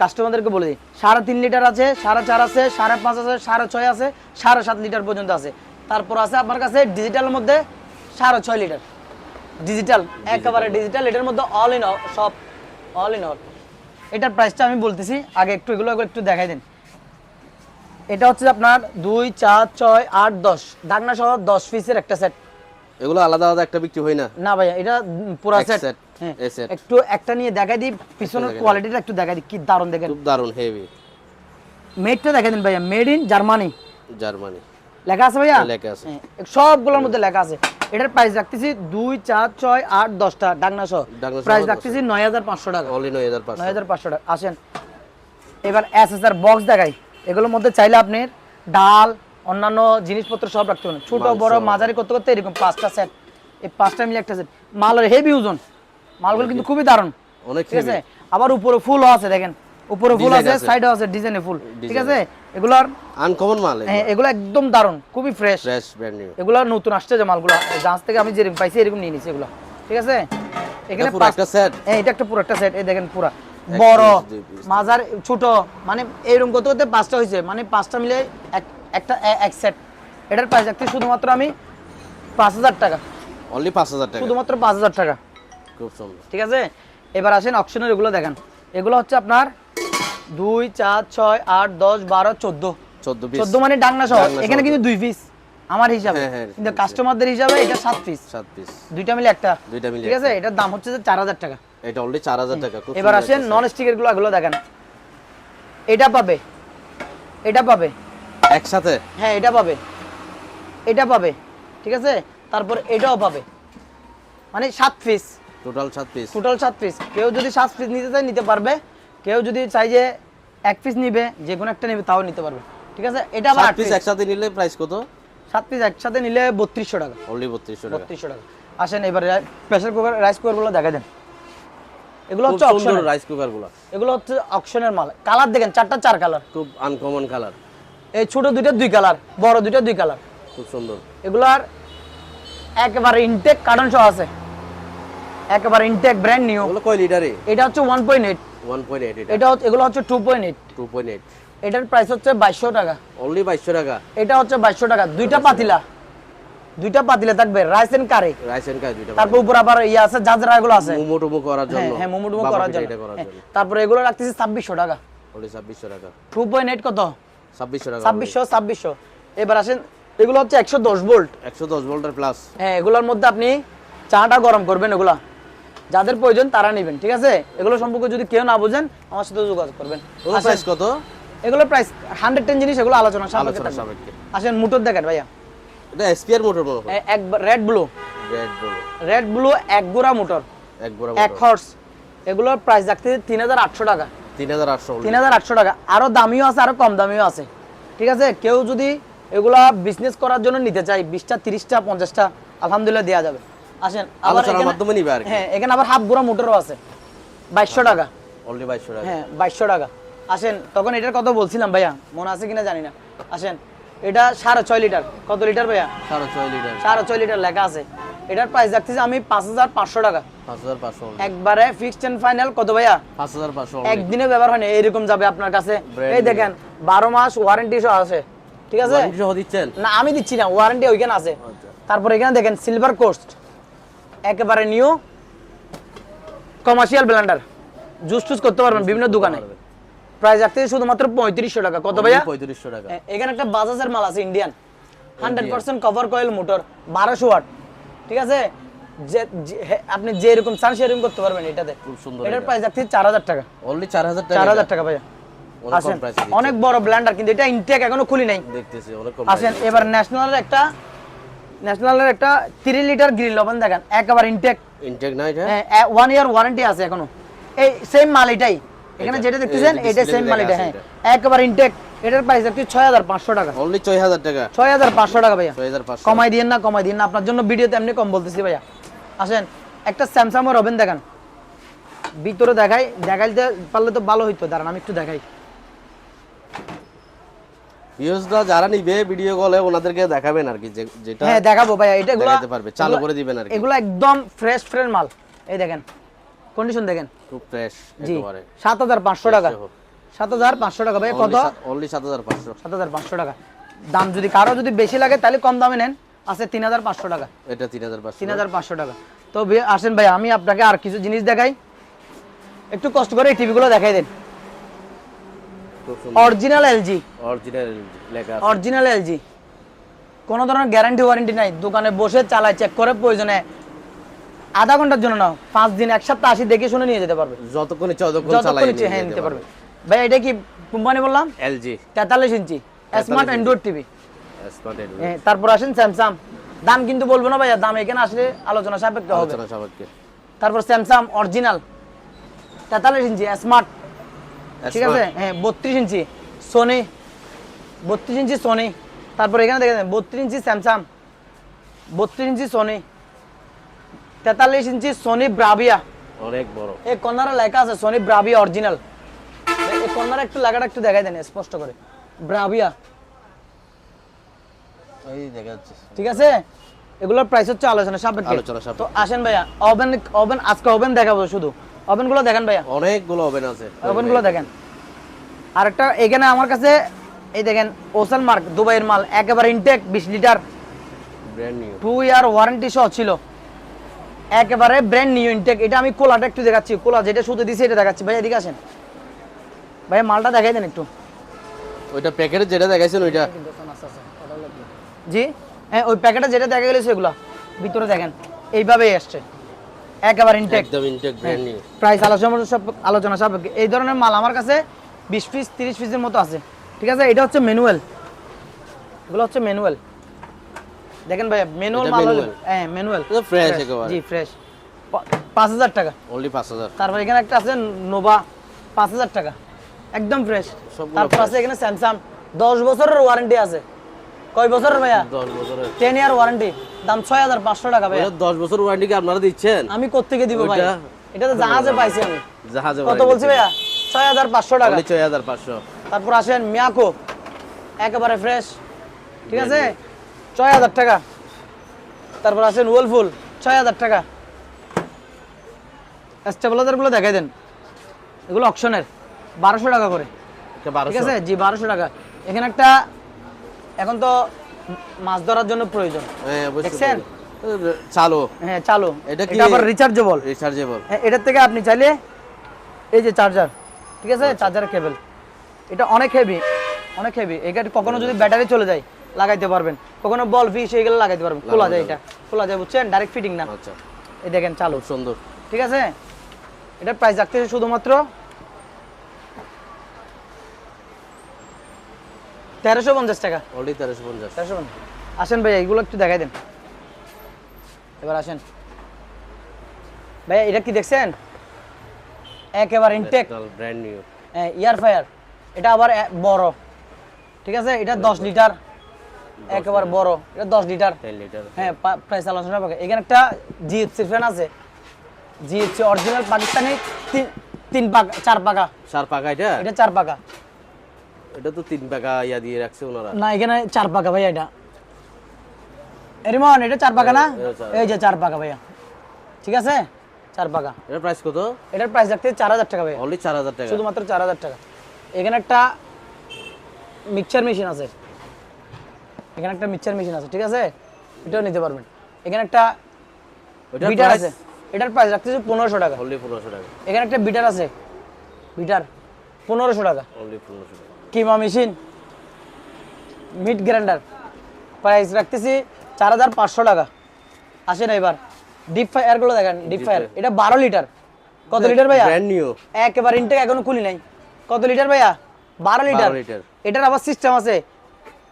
[SPEAKER 2] কাস্টমারদেরকে বলে দিই। সাড়ে তিন লিটার আছে সাড়ে চার আছে সাড়ে পাঁচ আছে সাড়ে ছয় আছে সাড়ে সাত লিটার পর্যন্ত আছে। তারপর আছে আপনার কাছে ডিজিটালের মধ্যে সাড়ে ছয় লিটার ডিজিটাল একেবারে ডিজিটাল এটার মধ্যে অল ইন অল সব অল ইন অল এটার প্রাইসটা আমি বলতেছি আগে একটু এগুলো একটু দেখাই দিন। এটা হচ্ছে আপনার দুই চার ছয় আট দশ। ডাকনা সহ দশ পিসের একটা সেট
[SPEAKER 1] এগুলো আলাদা আলাদা একটা বিক্রি হয় না।
[SPEAKER 2] না ভাইয়া এটা পুরা সেট
[SPEAKER 1] set।
[SPEAKER 2] একটু একটা নিয়ে দেখাই দিই পিছনের কোয়ালিটিটা একটু দেখাই দিই কি দারুণ দেখেন।
[SPEAKER 1] খুব দারুণ হেভি
[SPEAKER 2] মেডটা দেখাই দিন ভাইয়া মেড ইন জার্মানি
[SPEAKER 1] জার্মানি
[SPEAKER 2] লেখা আছে ভাইয়া?
[SPEAKER 1] লেখা আছে।
[SPEAKER 2] হ্যাঁ, সবগুলোর মধ্যে লেখা আছে। এটার প্রাইস রাখতেছি দুই চার ছয় আট দশটা ডাকনা সহ প্রাইস রাখতেছি নয় হাজার পাঁচশো টাকা।
[SPEAKER 1] অনলি নয় হাজার
[SPEAKER 2] নয় হাজার পাঁচশো টাকা। আসেন এবার এস এস আর বক্স দেখাই। এগুলোর মধ্যে চাইলে আপনি ডাল অন্যান্য জিনিসপত্র সব রাখতে পারেন ছোট বড় মাঝারি করতে করতে এরকম পাঁচটা সেট এই পাঁচটা মিলে একটা সেট মালের হেভি ওজন। মালগুলো কিন্তু খুবই দারুণ।
[SPEAKER 1] অনেক
[SPEAKER 2] ঠিক আছে? আবার উপরে ফুলও আছে দেখেন। উপরে ফুল আছে। সাইডেও আছে ডিজাইনে ফুল। ঠিক আছে। এগুলার
[SPEAKER 1] আনকমন মাল
[SPEAKER 2] হ্যাঁ, এগুলো একদম দারুণ খুবই ফ্রেশ
[SPEAKER 1] ফ্রেশ ব্র্যান্ড নিউ
[SPEAKER 2] এগুলো নতুন আসছে যে মালগুলো। জাহাজ থেকে আমি যেরকম পাইছি এরকম নিয়ে নিছি এগুলো। ঠিক আছে? এখানে
[SPEAKER 1] পুরো একটা set?
[SPEAKER 2] হ্যাঁ এটা একটা পুরো একটা সেট এই দেখেন পুরো। বড়। মাঝার ছোট মানে এরকম করতে করতে পাঁচটা হয়েছে। মানে পাঁচটা মিলে এক- একটা এক সেট এটার প্রাইস রাখতে শুধুমাত্র আমি পাঁচ হাজার টাকা।
[SPEAKER 1] অনলি পাঁচ হাজার টাকা।
[SPEAKER 2] শুধুমাত্র পাঁচ হাজার টাকা।
[SPEAKER 1] খুব সুন্দর।
[SPEAKER 2] ঠিক আছে? এবার আসেন অপশনের এগুলো দেখেন। এগুলো হচ্ছে আপনার দুই চার ছয় আট দশ বারো চোদ্দ।
[SPEAKER 1] চোদ্দ
[SPEAKER 2] মানে ডাংনা সহ। এখানে কিন্তু দুই পিস আমার হিসাবে।
[SPEAKER 1] হ্যাঁ, হ্যাঁ,
[SPEAKER 2] কিন্তু কাস্টমারদের হিসাবে এটা সাত পিস
[SPEAKER 1] সাত পিস
[SPEAKER 2] দুইটা মিলে একটা।
[SPEAKER 1] দুইটা মিলে
[SPEAKER 2] ঠিক আছে? এটার দাম হচ্ছে যে চার হাজার টাকা।
[SPEAKER 1] এটা অনলি চার হাজার টাকা। খুব
[SPEAKER 2] এবার আসেন নন স্টিকেরগুলো এগুলো দেখেন। এটা পাবে। এটা পাবে।
[SPEAKER 1] একসাথে?
[SPEAKER 2] হ্যাঁ এটা পাবে। এটা পাবে ঠিক আছে? তারপর এটাও পাবে। মানে সাত পিস
[SPEAKER 1] টোটাল সাত পিস
[SPEAKER 2] টোটাল সাত পিস কেউ যদি সাত পিস নিতে চায় নিতে পারবে। কেউ যদি চাই যে এক পিস নিবে যে কোনো একটা নিবে তাও নিতে পারবে। ঠিক আছে? এটা আবার আট
[SPEAKER 1] পিস একসাথে নিলে প্রাইস কত?
[SPEAKER 2] সাত পিস একসাথে নিলে বত্রিশশো টাকা।
[SPEAKER 1] অনলি বত্রিশশো টাকা।
[SPEAKER 2] বত্রিশশো টাকা। আসেন এবারে প্রেসার কুকার রাইস কুকারগুলো দেখা দেন। এগুলো হচ্ছে অপশনের
[SPEAKER 1] রাইস কুকারগুলো
[SPEAKER 2] এগুলো হচ্ছে অপশনের মাল। কালার দেখেন চারটা চার কালার
[SPEAKER 1] খুব আনকমন কালার
[SPEAKER 2] এই ছোট দুইটা দুই কালার বড় দুইটা দুই কালার।
[SPEAKER 1] খুব সুন্দর।
[SPEAKER 2] এগুলার একেবারে ইনটেক কার্টন সহ আছে। একেবারে ইনটেক ব্র্যান্ড নিউ
[SPEAKER 1] ওগুলো কয় লিটারে
[SPEAKER 2] এটা হচ্ছে one point eight
[SPEAKER 1] one point eight এটা।
[SPEAKER 2] এটা হচ্ছে এগুলো হচ্ছে two point eight
[SPEAKER 1] two point eight
[SPEAKER 2] এটার প্রাইস হচ্ছে বাইশশো টাকা।
[SPEAKER 1] অনলি বাইশশো টাকা?
[SPEAKER 2] এটা হচ্ছে বাইশশো টাকা। দুইটা পাতিলা। দুইটা পাতিলা থাকবে rice and curry
[SPEAKER 1] rice and কাজ দুইটা
[SPEAKER 2] তারপর উপর আবার ইয়ে আছে জাজরা এগুলো আছে।
[SPEAKER 1] মোমো টোমো করার জন্য।
[SPEAKER 2] হ্যাঁ হ্যাঁ মোমো টুমো করার জন্য।
[SPEAKER 1] এটা করার জন্য।
[SPEAKER 2] তারপরে এগুলো রাখতেছি ছাব্বিশশো টাকা।
[SPEAKER 1] অনলি ছাব্বিশশো টাকা।
[SPEAKER 2] টু পয়েন্ট এইট কত?
[SPEAKER 1] ছাব্বিশশো টাকা
[SPEAKER 2] ছাব্বিশশো ছাব্বিশশো। এবার আসেন এগুলো হচ্ছে একশো দশ ভোল্ট।
[SPEAKER 1] একশো দশ ভোল্টের প্লাস
[SPEAKER 2] হ্যাঁ এগুলোর মধ্যে আপনি চাটা গরম করবেন এগুলা। যাদের প্রয়োজন তারা নেবেন ঠিক আছে? এগুলো সম্পর্কে যদি কেউ না বুঝেন আমার সাথে যোগাযোগ করবেন।
[SPEAKER 1] প্রাইস কত?
[SPEAKER 2] এগুলোর প্রাইস হান্ড্রেড টেন জিনিস এগুলো আলোচনা সাপেক্ষে আসেন মুটোর দেখেন ভাইয়া।
[SPEAKER 1] এটা এসপিআর মোটর
[SPEAKER 2] এ- এক রেড ব্লু
[SPEAKER 1] রেড বলো
[SPEAKER 2] রেড ব্লু এক গোড়া মোটর
[SPEAKER 1] এক গোড়া
[SPEAKER 2] এক হর্স এগুলোর প্রাইস রাখতে তিন হাজার আটশো টাকা।
[SPEAKER 1] তিন হাজার আটশো
[SPEAKER 2] টাকা। আরও দামিও আছে আরও কম দামিও আছে। ঠিক আছে? কেউ যদি এগুলা বিজনেস করার জন্য নিতে চাই বিশটা তিরিশটা পঞ্চাশটা আলহামদুলিল্লাহ দেওয়া যাবে। আসেন আবার এখানে-
[SPEAKER 1] মাধ্যমে নিবে আর
[SPEAKER 2] হ্যাঁ এখানে আবার হাফ গোড়া মোটরও আছে। বাইশশো টাকা।
[SPEAKER 1] অনলি বাইশশো টাকা।
[SPEAKER 2] হ্যাঁ বাইশশো টাকা। আসেন তখন এটার কথা বলছিলাম ভাইয়া। মনে আছে কিনা জানি না। আসেন এটা সাড়ে ছয় লিটার। কত লিটার ভাইয়া?
[SPEAKER 1] সাড়ে ছয় লিটার।
[SPEAKER 2] সাড়ে ছয় লিটার লেখা আছে। এটার প্রাইস রাখতেছি আমি পাঁচ হাজার পাঁচশো টাকা।
[SPEAKER 1] পাঁচ হাজার পাঁচশো
[SPEAKER 2] একবারে ফিক্সড এন্ড ফাইনাল কত ভাইয়া?
[SPEAKER 1] পাঁচ হাজার পাঁচশো
[SPEAKER 2] একদিনে ব্যবহার হয় না এরকম যাবে আপনার কাছে। এই দেখেন বারো মাস ওয়ারেন্টি সহ আছে। ঠিক আছে?
[SPEAKER 1] দিচ্ছেন?
[SPEAKER 2] না আমি দিচ্ছি না ওয়ারেন্টি ওইখানে আছে।
[SPEAKER 1] আচ্ছা।
[SPEAKER 2] তারপর এখানে দেখেন সিলভার কোস্ট একেবারে নিউ কমার্শিয়াল ব্লেন্ডার জুস টুস করতে পারবেন বিভিন্ন দোকানে। প্রাইস রাখতে শুধুমাত্র পঁয়ত্রিশশো টাকা। কত ভাইয়া?
[SPEAKER 1] পঁয়ত্রিশশো টাকা।
[SPEAKER 2] এখানে একটা বাজাজের মাল আছে Indian hundred percent cover coil motor বারোশো ওয়াট। ঠিক আছে? যে আপনি যে এরকম চান সেরকম করতে পারবেন এটাতে।
[SPEAKER 1] খুব সুন্দর
[SPEAKER 2] এটার প্রাইস চার হাজার টাকা।
[SPEAKER 1] অনলি চার হাজার টাকা।
[SPEAKER 2] চার হাজার টাকা ভাইয়া।
[SPEAKER 1] অনেক
[SPEAKER 2] আসেন। বড় ব্ল্যান্ডার কিন্তু এটা ইনটেক এখনও খুলি নাই।
[SPEAKER 1] দেখতেছি অনেক
[SPEAKER 2] আসেন এবার ন্যাশনালের একটা ন্যাশনালের একটা থ্রি লিটার গ্রিল লবণ দেখেন। একেবারে ইনটেক
[SPEAKER 1] ইনটেক না এটা?
[SPEAKER 2] ওয়ান ইয়ার ওয়ারেন্টি আছে এখনও। এই সেম মাল এটাই। এখানে যেটা দেখতেছেন এটা সেম মাল এটা হ্যাঁ। একেবারে ইনটেক এটার প্রাইস ছয় হাজার পাঁচশো টাকা।
[SPEAKER 1] অনলি ছয় হাজার টাকা।
[SPEAKER 2] ছয় হাজার পাঁচশো টাকা ভাইয়া।
[SPEAKER 1] ছয় হাজার পাঁচশো।
[SPEAKER 2] কমাই দিয়েন না কমাই দিন না আপনার জন্য ভিডিওতে এমনি কম বলতেছি ভাইয়া। আসেন একটা স্যামসাং এর ওভেন দেখান। ভিতরে দেখাই দেখাইতে পারলে তো ভালো হইতো। দাঁড়ান আমি একটু দেখাই।
[SPEAKER 1] ভিউজরা যারা নিবে ভিডিও কলে ওনাদেরকে দেখাবেন আর কি যেটা
[SPEAKER 2] হ্যাঁ দেখাবো ভাইয়া। এটা
[SPEAKER 1] দেখাতে পারবে, চালু করে দিবেন আর কি।
[SPEAKER 2] এগুলো একদম ফ্রেশ ফ্রেশ মাল। এই দেখেন কন্ডিশন দেখেন।
[SPEAKER 1] খুব ফ্রেশ একেবারে।
[SPEAKER 2] সাত হাজার পাঁচশো টাকা।
[SPEAKER 1] হোক।
[SPEAKER 2] সাত হাজার পাঁচশো টাকা ভাই কত?
[SPEAKER 1] অনলি সাত হাজার পাঁচশো।
[SPEAKER 2] সাত হাজার পাঁচশো টাকা। দাম যদি কারও যদি বেশি লাগে তাহলে কম দামে নেন। আছে তিন হাজার পাঁচশো টাকা।
[SPEAKER 1] এটা তিন হাজার পাঁচশো।
[SPEAKER 2] তিন হাজার পাঁচশো টাকা। তো আসেন ভাই আমি আপনাকে আর কিছু জিনিস দেখাই। একটু কষ্ট করে এই টিভিগুলো দেখাই দেন। অরিজিনাল এলজি
[SPEAKER 1] অরিজিনাল লেখা আছে।
[SPEAKER 2] অরিজিনাল এলজি কোনো ধরনের গ্যারান্টি ওয়ারেন্টি নাই। দোকানে বসে চালায় চেক করে প্রয়োজনে আধা ঘণ্টার জন্য না পাঁচ দিন এক সপ্তাহ আসি দেখে শুনে নিয়ে যেতে পারবে।
[SPEAKER 1] যতক্ষণ ইচ্ছা
[SPEAKER 2] যতক্ষণ ইচ্ছে হ্যাঁ নিতে পারবে। ভাই এটা কি কোম্পানি বললাম?
[SPEAKER 1] এলজি।
[SPEAKER 2] তেতাল্লিশ inch. Smart android TV
[SPEAKER 1] smart
[SPEAKER 2] তারপর আসেন স্যামসাং দাম কিন্তু বলব না ভাইয়া দাম এখানে আসলে আলোচনা সাপেক্ষে হবে।
[SPEAKER 1] আলোচনা সাপেক্ষে।
[SPEAKER 2] তারপর স্যামসাং অরিজিনাল তেতাল্লিশ ইঞ্চি স্মার্ট ঠিক আছে? হ্যাঁ বত্রিশ ইঞ্চি সোনি বত্রিশ ইঞ্চি সোনি তারপর এখানে দেখেন বত্রিশ ইঞ্চি স্যামসাং বত্রিশ ইঞ্চি সোনি তেতাল্লিশ ইঞ্চি সোনি ব্রাভিয়া
[SPEAKER 1] অনেক বড়।
[SPEAKER 2] এই কর্নারে লেখা আছে সোনি ব্রাভিয়া অরিজিনাল এই কর্নারে একটু লেখাটা একটু দেখাই দেন স্পষ্ট করে। ব্রাভিয়া
[SPEAKER 1] এই দেখা যাচ্ছে।
[SPEAKER 2] ঠিক আছে? এগুলোর প্রাইস হচ্ছে আলোচনা সাপেক্ষে।
[SPEAKER 1] আলোচনা সাপেক্ষে।
[SPEAKER 2] তো আসেন ভাইয়া ওভেন ওভেন আজকে ওভেন দেখাবো শুধু। ওভেনগুলো দেখেন ভাইয়া।
[SPEAKER 1] অনেকগুলো ওভেন আছে।
[SPEAKER 2] ওভেনগুলো দেখেন। আরেকটা এখানে আমার কাছে এই দেখেন ওসান মার্ক দুবাইয়ের মাল একেবারে ইনটেক বিশ litre
[SPEAKER 1] brand new
[SPEAKER 2] two year warranty সহ ছিল। একেবারে ব্র্যান্ড নিউ ইনটেক এটা আমি কোলাটা একটু দেখাচ্ছি। কোলা যেটা শুধু দিছি এটা দেখাচ্ছি। ভাই এদিকে আসেন। ভাই মালটা দেখাই দেন একটু।
[SPEAKER 1] ওইটা প্যাকেটে যেটা দেখাইছেন ওইটা।
[SPEAKER 2] জি? হ্যাঁ ওই প্যাকেটে যেটা দেখা গেছে সেগুলো। ভিতরে দেখেন। এইভাবেই আসছে। একেবারে ইনটেক
[SPEAKER 1] একদম ইনটেক ব্র্যান্ড নিউ
[SPEAKER 2] প্রাইস আলোচনা সব আলোচনা সব এই ধরনের মাল আমার কাছে বিশ পিস তিরিশ পিসের মতো আছে। ঠিক আছে? এটা হচ্ছে ম্যানুয়াল এগুলো হচ্ছে ম্যানুয়াল দেখেন ভাই ম্যানুয়াল মাল হলে-? হ্যাঁ ম্যানুয়াল
[SPEAKER 1] এটা fresh একেবারে।
[SPEAKER 2] জি ফ্রেশ পাঁচ হাজার টাকা।
[SPEAKER 1] অনলি পাঁচ হাজার।
[SPEAKER 2] তারপর এখানে একটা আছে নোভা পাঁচ হাজার টাকা। একদম ফ্রেশ তারপর আছে এখানে স্যামসাং দশ বছরের ওয়ারেন্টি আছে। কয় বছরের ভাইয়া?
[SPEAKER 1] দশ বছরের।
[SPEAKER 2] টেন ইয়ার ওয়ারেন্টি দাম ছয় হাজার পাঁচশো টাকা ভাইয়া।
[SPEAKER 1] ওইটা দশ বছর ওয়ারেন্টি কি আপনারা দিচ্ছেন?
[SPEAKER 2] আমি কত থেকে দিব ভাই? এটা তো জাহাজে পাইছি আমি।
[SPEAKER 1] জাহাজে
[SPEAKER 2] কত বলছি ভাইয়া? ছয় হাজার পাঁচশো টাকা।
[SPEAKER 1] অনলি ছয় হাজার পাঁচশো।
[SPEAKER 2] তারপর আসেন মিয়াকো একেবারে ফ্রেশ ঠিক আছে? ছয় হাজার টাকা। তারপর আসেন ওয়েলফুল ছয় হাজার টাকা। স্টেবিলাইজারগুলো দেখাই দেন। এগুলো অপশনের বারোশো টাকা করে। ঠিক আছে? জি বারোশো টাকা। এখানে একটা এখন তো মাছ ধরার জন্য প্রয়োজন।
[SPEAKER 1] হ্যাঁ
[SPEAKER 2] দেখছেন?
[SPEAKER 1] চালু।
[SPEAKER 2] হ্যাঁ চালু।
[SPEAKER 1] এটা কি-
[SPEAKER 2] আবার রিচার্জেবল
[SPEAKER 1] রিচার্জেবল
[SPEAKER 2] হ্যাঁ এটার থেকে আপনি চাইলে এই যে চার্জার ঠিক আছে? চার্জার কেবল এটা অনেক হেভি অনেক হেভি এটা কখনো যদি ব্যাটারি চলে যায় লাগাইতে পারবেন। কখনো বল ফিস এইগুলো লাগাইতে পারবেন। খোলা যায় এটা। খোলা যায় বুঝছেন? ডাইরেক্ট ফিটিং না।
[SPEAKER 1] আচ্ছা।
[SPEAKER 2] এই দেখেন চালু।
[SPEAKER 1] সুন্দর।
[SPEAKER 2] ঠিক আছে? এটার প্রাইস রাখতেছে শুধুমাত্র তেরোশো পঞ্চাশ টাকা।
[SPEAKER 1] অনলি তেরোশো পঞ্চাশ।
[SPEAKER 2] তেরোশো পঞ্চাশ। আসেন ভাই এইগুলো একটু দেখাই দেন। এবার আসেন। ভাই এটা কি দেখছেন? একেবারে ইনটেক
[SPEAKER 1] ব্র্যান্ড নিউ হ্যাঁ
[SPEAKER 2] ইয়ার ফায়ার এটা আবার বড়। ঠিক আছে? এটা দশ লিটার। একেবারে বড় এটা দশ লিটার।
[SPEAKER 1] Ten litre.
[SPEAKER 2] হ্যাঁ প্রাইস আলোচনা পাবে এখানে একটা জিএফসি ফ্যান আছে। জিএফসি অরিজিনাল পাকিস্তানি তিন তিন পাকা চার পাকা।
[SPEAKER 1] চার পাকা এটা?
[SPEAKER 2] এটা চার পাকা।
[SPEAKER 1] এটা তো তিন পাকা ইয়া দিয়ে রাখছে ওনারা।
[SPEAKER 2] না এখানে চার পাকা ভাইয়া এটা। এরিমন এটা চার পাকা না? এই যে চার পাকা ভাইয়া। ঠিক আছে? চার পাকা।
[SPEAKER 1] এটার প্রাইস কত?
[SPEAKER 2] এটার প্রাইস রাখতে চার হাজার টাকা ভাই
[SPEAKER 1] অনলি চার হাজার টাকা।
[SPEAKER 2] শুধুমাত্র চার হাজার টাকা। এখানে একটা মিক্সচার মেশিন আছে। এখানে একটা মিক্সচার মেশিন আছে ঠিক আছে? এটাও নিতে পারবেন। এখানে একটা বিটার আছে। এটার প্রাইস রাখতেছে পনেরোশো টাকা।
[SPEAKER 1] অনলি পনেরোশো টাকা।
[SPEAKER 2] এখানে একটা বিটার আছে। বিটার পনেরোশো টাকা।
[SPEAKER 1] অনলি পনেরোশো টাকা।
[SPEAKER 2] Keema machine meat grinder. Price রাখতেছি চার হাজার পাঁচশো টাকা। আসেন এবার। ডিপ ফায়ারগুলো দেখেন ডিপ ফায়ার এটা বারো লিটার কত লিটার ভাইয়া?
[SPEAKER 1] ব্র্যান্ড নিউ
[SPEAKER 2] একেবারে ইনটেক এখনও খুলি নাই। কত লিটার ভাইয়া? বারো লিটার
[SPEAKER 1] 12 লিটার।
[SPEAKER 2] এটার আবার সিস্টেম আছে।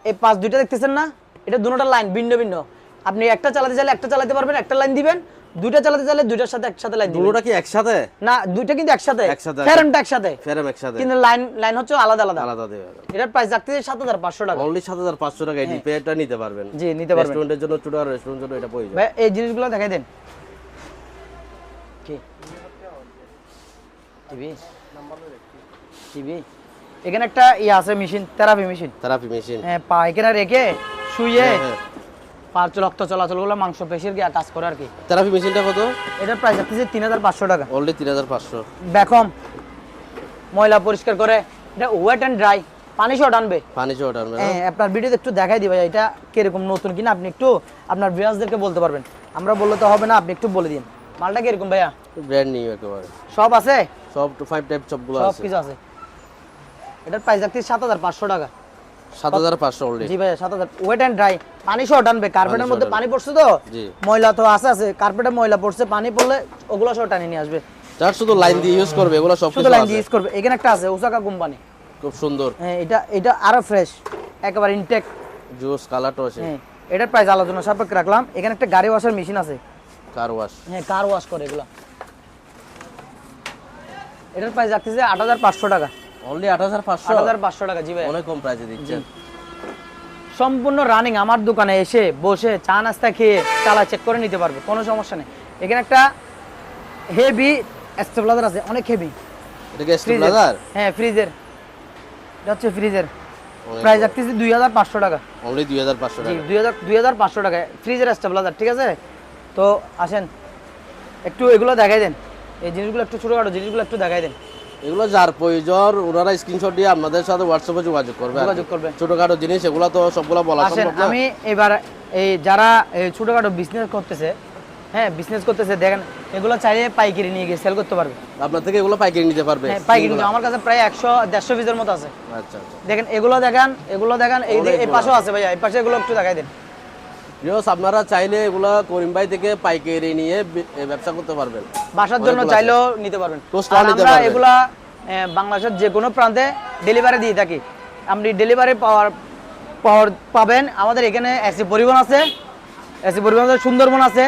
[SPEAKER 2] এই পাঁচ দুইটা দেখতেছেন না? এটা দুটোটা লাইন ভিন্ন ভিন্ন। আপনি একটা চালাতে চাইলে একটা চালাতে পারবেন একটা লাইন দিবেন। দুইটা চালাতে চাইলে দুইটার সাথে একসাথে লাইন দিবেন।
[SPEAKER 1] দুটোটা কি একসাথে?
[SPEAKER 2] না দুইটা কিন্তু একসাথে।
[SPEAKER 1] একসাথে,
[SPEAKER 2] ফেরেমটা একসাথে।
[SPEAKER 1] ফেরাম একসাথে।
[SPEAKER 2] কিন্তু লাইন লাইন হচ্ছে আলাদা আলাদা।
[SPEAKER 1] আলাদা দেবে
[SPEAKER 2] এটার প্রাইস হাজার পাঁচশো টাকা।
[SPEAKER 1] অনলি সাত হাজার পাঁচশো টাকায় ডিপেটা নিতে পারবেন।
[SPEAKER 2] জি নিতে পারবেন।
[SPEAKER 1] রেস্টুরেন্টের জন্য ছোট রেস্টুরেন্টের জন্য এটা প্রয়োজন।
[SPEAKER 2] ভাই এই জিনিসগুলো দেখাই দেন। কি? টিভি? Number TV? এখানে একটা ইয়ে আছে machine therapy machine
[SPEAKER 1] therapy machine
[SPEAKER 2] হ্যাঁ পা এখানে রেখে শুয়ে
[SPEAKER 1] হ্যাঁ।
[SPEAKER 2] পা রক্ত চলাচলগুলো মাংস পেশির গিয়ে কাজ করে আর কি।
[SPEAKER 1] থেরাপি মেশিনটা কত?
[SPEAKER 2] এটার প্রাইস রাখতেছি তিন হাজার পাঁচশো টাকা।
[SPEAKER 1] অনলি তিন হাজার পাঁচশো।
[SPEAKER 2] বেকম ময়লা পরিষ্কার করে এটা ওয়েট অ্যান্ড ড্রাই পানি সহ টানবে।
[SPEAKER 1] পানি চো ওটার মধ্যে।
[SPEAKER 2] হ্যাঁ আপনার ভিডিওতে একটু দেখাই দিবে এটা কীরকম নতুন কিনা আপনি একটু আপনার ভিউয়ার্সদেরকে বলতে পারবেন। আমরা বললে তো হবে না আপনি একটু বলে দিন। মালটা কি কীরকম ভাইয়া?
[SPEAKER 1] ব্র্যান্ড নিউ একেবারে।
[SPEAKER 2] সব আছে?
[SPEAKER 1] সব টু ফাইভ টাইপ সবগুলো
[SPEAKER 2] সব
[SPEAKER 1] আছে।
[SPEAKER 2] কিছু আছে। এটার প্রাইস সাত হাজার পাঁচশো টাকা।
[SPEAKER 1] সাত হাজার পাঁচশো অলরেডি
[SPEAKER 2] জি ভাইয়া সাত হাজার ওয়েট অ্যান্ড ড্রাই পানি সহ টানবে কার্পেটের মধ্যে পানি পড়ছে তো? ময়লা তো আছে আছে কার্পেটে ময়লা পড়ছে পানি পড়লে ওগুলো টানি নিয়ে আসবে।
[SPEAKER 1] যার শুধু লাইন দিয়ে ইউজ করবে এগুলো সব
[SPEAKER 2] শুধু লাইন
[SPEAKER 1] আছে।
[SPEAKER 2] ইউজ করবে। এখানে একটা আছে ওসাকা কোম্পানি
[SPEAKER 1] খুব সুন্দর।
[SPEAKER 2] হ্যাঁ এটা এটা আরও ফ্রেশ একেবারে ইনটেক
[SPEAKER 1] জুস কালারটাও আছে।
[SPEAKER 2] হ্যাঁ এটার প্রাইস আলোচনা সাপেক্ষে রাখলাম। এখানে একটা গাড়ি ওয়াশার মেশিন আছে।
[SPEAKER 1] কার ওয়াশ
[SPEAKER 2] হ্যাঁ কার ওয়াশ করে এগুলো। এটার প্রাইস রাখতেছে আট হাজার পাঁচশো টাকা।
[SPEAKER 1] অনলি আট হাজার পাঁচশো?
[SPEAKER 2] আট হাজার পাঁচশো টাকা জি ভাই।
[SPEAKER 1] অনেক কম প্রাইসে দিচ্ছেন
[SPEAKER 2] সম্পূর্ণ রানিং আমার দোকানে এসে বসে চা নাস্তা খেয়ে চালা চেক করে নিতে পারবে কোনো সমস্যা নেই। এখানে একটা হেভি স্টেবিলাইজার আছে অনেক হেভি
[SPEAKER 1] এটা কি স্টেবিলাইজার
[SPEAKER 2] হ্যাঁ ফ্রিজের এটা হচ্ছে ফ্রিজের প্রাইস রাখতেছি দুই হাজার পাঁচশো টাকা।
[SPEAKER 1] অনলি দুই হাজার পাঁচশো
[SPEAKER 2] জি
[SPEAKER 1] টাকা।
[SPEAKER 2] দুই হাজার দুই হাজার পাঁচশো টাকা। ফ্রিজের স্টেবিলাইজার ঠিক আছে? তো আসেন একটু এগুলো দেখাই দেন। এই জিনিসগুলো একটু ছোটখাটো জিনিসগুলো একটু দেখাই দেন।
[SPEAKER 1] এগুলো যার প্রয়োজন ওনারা স্ক্রিনশট দিয়ে আপনাদের সাথে হোয়াটসঅ্যাপে যোগাযোগ করবে
[SPEAKER 2] যোগাযোগ করবে।
[SPEAKER 1] ছোটখাটো জিনিস এগুলো তো সবগুলো বলা সম্ভব না।
[SPEAKER 2] আমি এবার এই যারা ছোটোখাটো বিজনেস করতেছে হ্যাঁ বিজনেস করতেছে দেখেন এগুলো চাইলে পাইকারি নিয়ে গিয়ে সেল করতে পারবে।
[SPEAKER 1] আপনার থেকে এগুলো পাইকারি নিতে পারবে।
[SPEAKER 2] হ্যাঁ পাইকারি আমার কাছে প্রায় একশো দেড়শো পিসের মতো আছে।
[SPEAKER 1] আচ্ছা আচ্ছা।
[SPEAKER 2] দেখেন এগুলো দেখেন এগুলো দেখেন এই এই। পাশেও আছে ভাইয়া এই পাশে এগুলো একটু দেখাই দেন।
[SPEAKER 1] আপনারা চাইলে এগুলো করিম ভাই থেকে পাইকারি নিয়ে ব্যবসা করতে পারবেন।
[SPEAKER 2] বাসার জন্য চাইলেও নিতে পারবেন। আমরা এগুলা বাংলাদেশের যে কোনো প্রান্তে ডেলিভারি দিয়ে থাকি। আপনি ডেলিভারি পাওয়ার পাওয়ার পাবেন। আমাদের এখানে এসি পরিবহন আছে। এসি পরিবহন সুন্দরবন আছে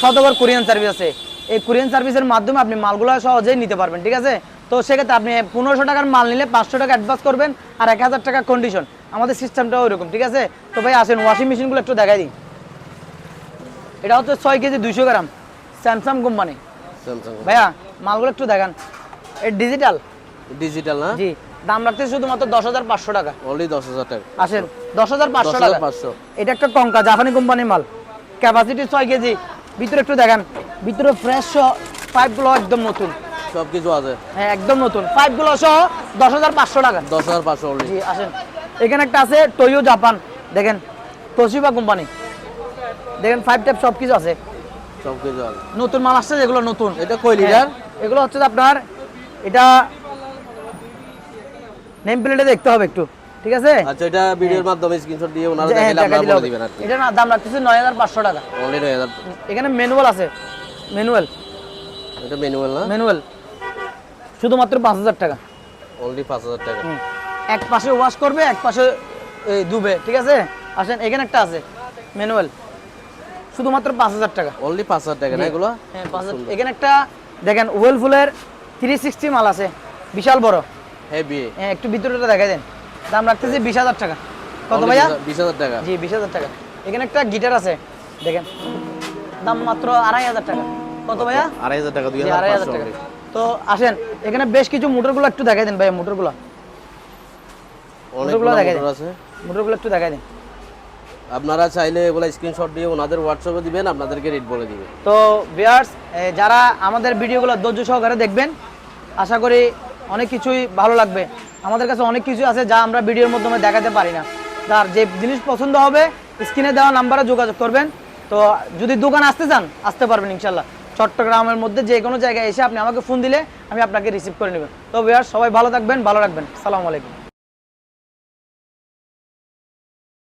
[SPEAKER 2] শতকর কোরিয়ান সার্ভিস আছে। এই কোরিয়ান সার্ভিসের মাধ্যমে আপনি মালগুলো সহজেই নিতে পারবেন ঠিক আছে? তো সেক্ষেত্রে আপনি পনেরোশো টাকার মাল নিলে পাঁচশো টাকা অ্যাডভান্স করবেন আর এক হাজার টাকা কন্ডিশন আমাদের সিস্টেমটাও ওইরকম ঠিক আছে? তো ভাই আসেন ওয়াশিং মেশিনগুলো একটু দেখাই দিই। এটা হচ্ছে ছয় কেজি দুইশো গ্রাম স্যামসাং কোম্পানি। ভাইয়া মালগুলো একটু দেখান। এ ডিজিটাল
[SPEAKER 1] ডিজিটাল না?
[SPEAKER 2] জি দাম রাখতে শুধুমাত্র দশ হাজার পাঁচশো টাকা।
[SPEAKER 1] অনলি দশ হাজার টাকা।
[SPEAKER 2] আসেন দশ হাজার পাঁচশো টাকা।
[SPEAKER 1] 10,500
[SPEAKER 2] এটা একটা টঙ্কা জাপানি কোম্পানির মাল। ক্যাপাসিটি ছয় কেজি। ভিতরে একটু দেখান। ভিতরে ফ্রেশ পাইপগুলো একদম নতুন।
[SPEAKER 1] সব কিছু আছে।
[SPEAKER 2] হ্যাঁ একদম নতুন। পাইপগুলো সহ দশ হাজার পাঁচশো টাকা।
[SPEAKER 1] দশ হাজার পাঁচশো
[SPEAKER 2] জি আসেন। এখানে একটা আছে টয়ো জাপান দেখেন তোশিবা কোম্পানি। দেখেন ফাইভ টাইপ সব কিছু আছে।
[SPEAKER 1] সব কিছু আছে।
[SPEAKER 2] নতুন মাল আসছে যেগুলো নতুন।
[SPEAKER 1] এটা কয় লিটার
[SPEAKER 2] হ্যাঁ, এগুলো হচ্ছে আপনার এটা নেম প্লেটে দেখতে হবে একটু ঠিক আছে?
[SPEAKER 1] আচ্ছা এটা ভিডিওর মাধ্যমে স্ক্রিনশট দিয়ে ওনারা
[SPEAKER 2] হ্যাঁ,
[SPEAKER 1] দেখাইলে আপনারা বলে দিবেন আর
[SPEAKER 2] এটা না দাম রাখতেছে নয় হাজার পাঁচশো টাকা।
[SPEAKER 1] অনলি নয় হাজার
[SPEAKER 2] এখানে ম্যানুয়াল আছে ম্যানুয়াল
[SPEAKER 1] এটা ম্যানুয়াল না?
[SPEAKER 2] ম্যানুয়াল শুধুমাত্র পাঁচ হাজার টাকা।
[SPEAKER 1] অনলি পাঁচ হাজার টাকা।
[SPEAKER 2] এক পাশে ওয়াশ করবে এক পাশে এই, ধুবে ঠিক আছে? আসেন এখানে একটা আছে ম্যানুয়াল শুধুমাত্র পাঁচ হাজার টাকা।
[SPEAKER 1] অনলি পাঁচ হাজার টাকা এগুলো?
[SPEAKER 2] হ্যাঁ পাঁচ হাজার এখানে একটা দেখেন ওয়েলফুলের থ্রি সিক্সটি মাল আছে বিশাল বড়।
[SPEAKER 1] হেভি
[SPEAKER 2] হ্যাঁ একটু ভিতরটা দেখাই দেন। দাম রাখতেছি বিশ হাজার টাকা। কত ভাইয়া?
[SPEAKER 1] বিশ হাজার টাকা।
[SPEAKER 2] জি বিশ হাজার টাকা। এখানে একটা গিটার আছে দেখেন। দাম মাত্র আড়াই হাজার টাকা। কত ভাইয়া?
[SPEAKER 1] আড়াই হাজার টাকা দুই
[SPEAKER 2] আড়াই হাজার টাকা। তো আসেন এখানে বেশ কিছু মোটরগুলো একটু দেখাই দেন ভাইয়া মোটরগুলো।
[SPEAKER 1] অনেকগুলো
[SPEAKER 2] দেখাই দেন। মোটরগুলো একটু দেখাই দেন।
[SPEAKER 1] আপনারা চাইলে এগুলো স্ক্রিনশট দিয়ে ওনাদের হোয়াটসঅ্যাপে দিবেন, আপনাদেরকে রেট বলে দিবে
[SPEAKER 2] তো ভিউয়ার্স যারা আমাদের ভিডিওগুলো ধৈর্য সহকারে দেখবেন, আশা করি অনেক কিছুই ভালো লাগবে। আমাদের কাছে অনেক কিছু আছে যা আমরা ভিডিওর মাধ্যমে দেখাতে পারি না। তার যে জিনিস পছন্দ হবে স্ক্রিনে দেওয়া নাম্বারে যোগাযোগ করবেন। তো যদি দোকান আসতে চান, আসতে পারবেন ইনশাল্লাহ চট্টগ্রামের মধ্যে যে কোনো জায়গায় এসে আপনি আমাকে ফোন দিলে আমি আপনাকে রিসিভ করে নেবেন তো ভিউয়ার্স সবাই ভালো থাকবেন, ভালো রাখবেন। সালামু আলাইকুম।